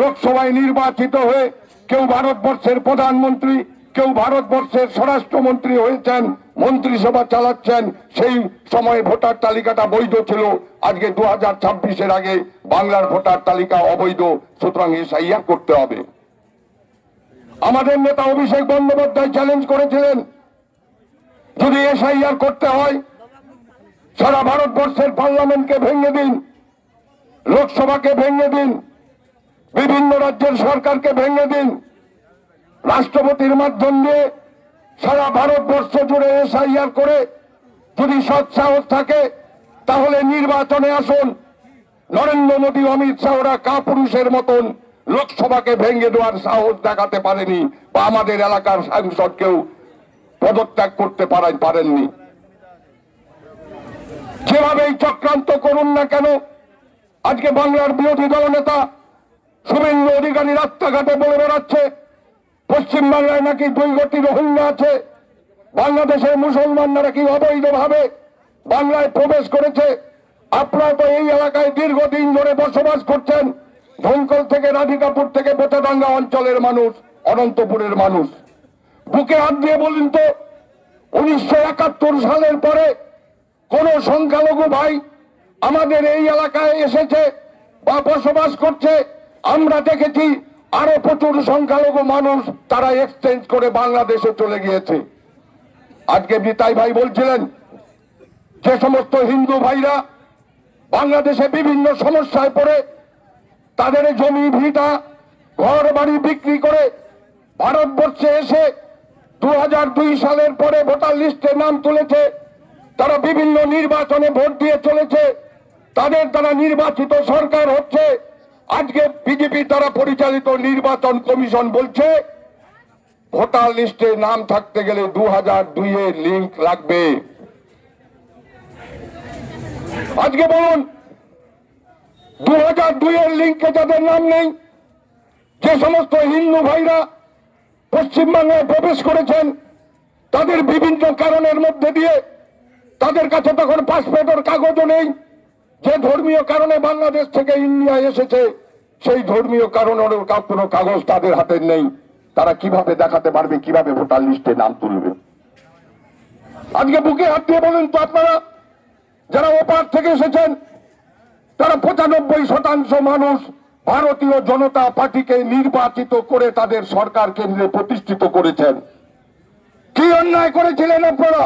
লোকসভায় নির্বাচিত হয়ে কেউ ভারতবর্ষের প্রধানমন্ত্রী, কেউ ভারতবর্ষের স্বরাষ্ট্রমন্ত্রী হয়েছেন, মন্ত্রিসভা চালাচ্ছেন, সেই সময়ে ভোটার তালিকাটা বৈধ ছিল। আজকে দু হাজার ছাব্বিশের আগে বাংলার ভোটার তালিকা অবৈধ, সুতরাং এসআইআর করতে হবে। আমাদের নেতা অভিষেক বন্দ্যোপাধ্যায় চ্যালেঞ্জ করেছিলেন, যদি এসআইআর করতে হয়, সারা ভারতবর্ষের পার্লামেন্টকে ভেঙে দিন, লোকসভাকে ভেঙে দিন। বিভিন্ন রাজ্যের সরকারকে ভেঙে দিন। রাষ্ট্রপতির মাধ্যম দিয়ে সারা ভারতবর্ষ জুড়ে এসআইআর করে যদি সৎ সাহস থাকে, তাহলে নির্বাচনে আসুন। নরেন্দ্র মোদী অমিত শাহরা কাপুরুষের মতন লোকসভাকে ভেঙে দেওয়ার সাহস দেখাতে পারেনি বা আমাদের এলাকার সাংসদকেও পদত্যাগ করতে পারাই পারেননি। যেভাবেই চক্রান্ত করুন না কেন, আজকে বাংলার বিরোধী দল নেতা শুভেন্দু অধিকারী রাস্তাঘাটে বলে বেড়াচ্ছে, পশ্চিম বাংলায় নাকি দুই গতি রোহিঙ্গা আছে? বাংলাদেশের মুসলমানরা নাকি অবৈধভাবে বাংলায় প্রবেশ করেছে? আপনারা তো এই এলাকায় দীর্ঘদিন ধরে বসবাস করছেন। ধনকল থেকে রাধিকাপুর থেকে বোচাডাঙ্গা অঞ্চলের মানুষ, অনন্তপুরের মানুষ। বুকে হাত দিয়ে বলুন তো, উনিশশো একাত্তর সালের পরে কোন সংখ্যালঘু ভাই আমাদের এই এলাকায় এসেছে বা বসবাস করছে? আমরা দেখেছি আরও প্রচুর সংখ্যালঘু মানুষ তারা এক্সচেঞ্জ করে বাংলাদেশে চলে গিয়েছে। আজকে বিতাই ভাই বলছিলেন যে সমস্ত হিন্দু ভাইরা বাংলাদেশে বিভিন্ন সমস্যায় পড়ে, তাদের জমি, ভিটা, ঘর বাড়ি বিক্রি করে ভারতবর্ষে এসে দু হাজার দুই সালের পরে ভোটার লিস্টে নাম তুলেছে, তারা বিভিন্ন নির্বাচনে ভোট দিয়ে চলেছে, তাদের দ্বারা নির্বাচিত সরকার হচ্ছে। আজকে বিজেপি দ্বারা পরিচালিত নির্বাচন কমিশন বলছে, ভোটার লিস্টে নাম থাকতে গেলে দু হাজার দুইয়ের লিঙ্ক লাগবে। আজকে বলুন, দু হাজার দুইয়ের লিঙ্কে যাদের নাম নেই, যে সমস্ত হিন্দু ভাইরা পশ্চিমবাংলায় প্রবেশ করেছেন, তাদের বিভিন্ন কারণের মধ্যে দিয়ে তাদের কাছে তখন পাসপোর্টের কাগজও নেই। যে ধর্মীয় কারণে বাংলাদেশ থেকে ইন্ডিয়া এসেছে, সেই ধর্মীয় কারণের কোনো কাগজ তাদের হাতে নেই। তারা কীভাবে দেখাতে পারবে, কীভাবে ভোটার লিস্টে নাম তুলবে? আজকে বুকে হাত দিয়ে বলুন তো আপনারা, যারা ওপার থেকে এসেছেন, তারা পঁচানব্বই শতাংশ মানুষ ভারতীয় জনতা পার্টিকে নির্বাচিত করে তাদের সরকার কেন্দ্রে প্রতিষ্ঠিত করেছেন। কি অন্যায় করেছিলেন আপনারা?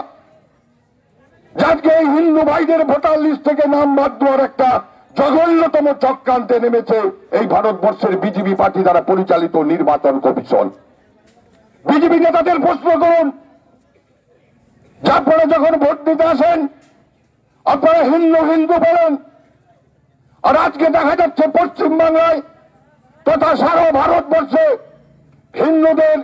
যাকে এই হিন্দু ভাইদের ভোটার লিস্ট থেকে নাম বাদ দেওয়ার একটা জঘন্যতম চক্রান্তে নেমেছে এই ভারতবর্ষের বিজেপি পার্টি দ্বারা পরিচালিত নির্বাচন কমিশন। বিজেপি নেতাদের প্রশ্ন করুন যে আপনারা যখন ভোট দিতে আসেন, আপনারা হিন্দু হিন্দু বলেন, আর আজকে দেখা যাচ্ছে পশ্চিমবাংলায় তথা সারা ভারতবর্ষে হিন্দুদের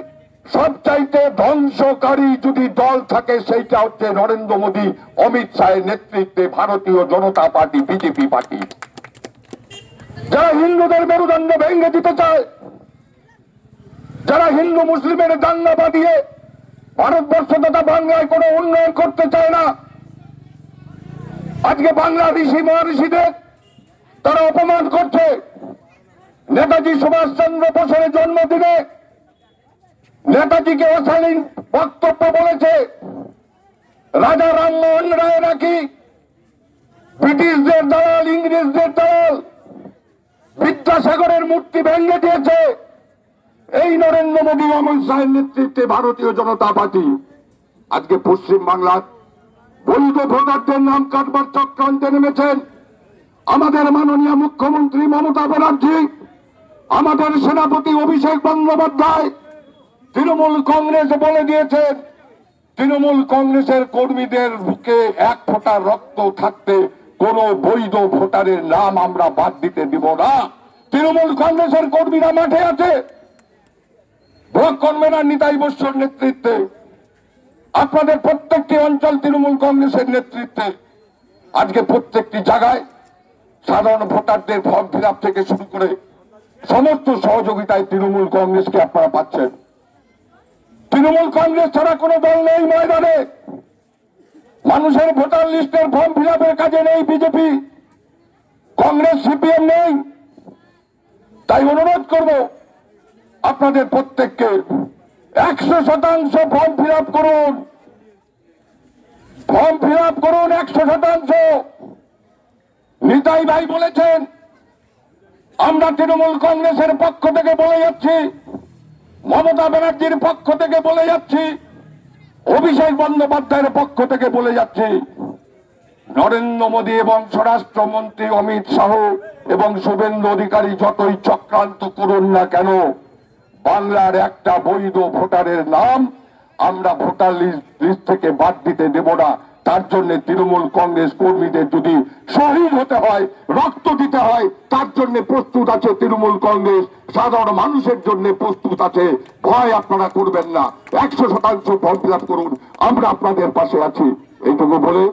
সবচাইতে ধ্বংসকারী যদি দল থাকে, সেইটা হচ্ছে নরেন্দ্র মোদী, অমিত শাহের নেতৃত্বে ভারতীয় জনতা পার্টি, বিজেপি পার্টি। যারা হিন্দুদের মেরুদণ্ড ভেঙে দিতে চায়, যারা হিন্দু মুসলিমের দাঙ্গা বাঁধিয়ে ভারতবর্ষ তথা বাংলায় কোনো উন্নয়ন করতে চায় না, আজকে বাংলা ঋষি মহাঋষিদের তারা অপমান করছে। নেতাজি সুভাষ সুভাষচন্দ্র বোসের জন্মদিনে নেতাজিকে অশালীন বক্তব্য বলেছে। রাজা রামমোহন রায় নাকি ব্রিটিশদের দালাল, ইংরেজদের দালাল, বিদ্যাসাগরের মূর্তি ভেঙে দিয়েছে। এই নরেন্দ্র মোদী অমিত শাহের নেতৃত্বে ভারতীয় জনতা পার্টি। আজকে পশ্চিম বাংলার বৈধ ভোটারদের নাম কাটবার চক্রান্তে নেমেছেন আমাদের মাননীয় মুখ্যমন্ত্রী মমতা ব্যানার্জি, আমাদের সেনাপতি অভিষেক বন্দ্যোপাধ্যায় তৃণমূল কংগ্রেস বলে দিয়েছেন তৃণমূল কংগ্রেসের কর্মীদের বুকে এক ফোঁটা রক্ত থাকতে কোন বৈধ ভোটারের নাম আমরা বাদ দিতে দিব না। তৃণমূল কংগ্রেসের কর্মীরা মাঠে আছে। ব্লক কনভেনার নিতাই বস্যর নেতৃত্বে, আপনাদের প্রত্যেকটি অঞ্চল তৃণমূল কংগ্রেসের নেতৃত্বে, আজকে প্রত্যেকটি জায়গায় সাধারণ ভোটারদের ফর্ম ফিল থেকে শুরু করে সমস্ত সহযোগিতায় তৃণমূল কংগ্রেসকে আপনারা পাচ্ছেন। তৃণমূল কংগ্রেস ছাড়া কোনো দল নেই ময়দানে। মানুষের ভোটার লিস্টের ফর্ম ফিল কাজে নেই বিজেপি। কংগ্রেস, সিপিএম নেই। তাই অনুরোধ করব আপনাদের প্রত্যেককে একশো শতাংশ ফর্ম ফিল করুন। ফর্ম ফিল করুন একশো শতাংশ। নিতাই ভাই বলেছেন, আমরা তৃণমূল কংগ্রেসের পক্ষ থেকে বলে যাচ্ছি মমতা ব্যানার্জির পক্ষ থেকে বলে যাচ্ছি, অভিষেক বন্দ্যোপাধ্যায়ের পক্ষ থেকে বলে যাচ্ছি, নরেন্দ্র মোদী এবং স্বরাষ্ট্রমন্ত্রী অমিত শাহ এবং শুভেন্দু অধিকারী যতই চক্রান্ত করুন না কেন, বাংলার একটা বৈধ ভোটারের নাম আমরা ভোটার লিস্ট থেকে বাদ দিতে দেব না। তার জন্য তৃণমূল কংগ্রেস কর্মীদের যদি শহীদ হতে হয়, রক্ত দিতে হয়, তার জন্য প্রস্তুত আছে তৃণমূল কংগ্রেস। সাধারণ মানুষের জন্য প্রস্তুত আছে। ভয় আপনারা করবেন না। একশো শতাংশ ফর্ম করুন। আমরা আপনাদের পাশে আছি। এইটুকু বলে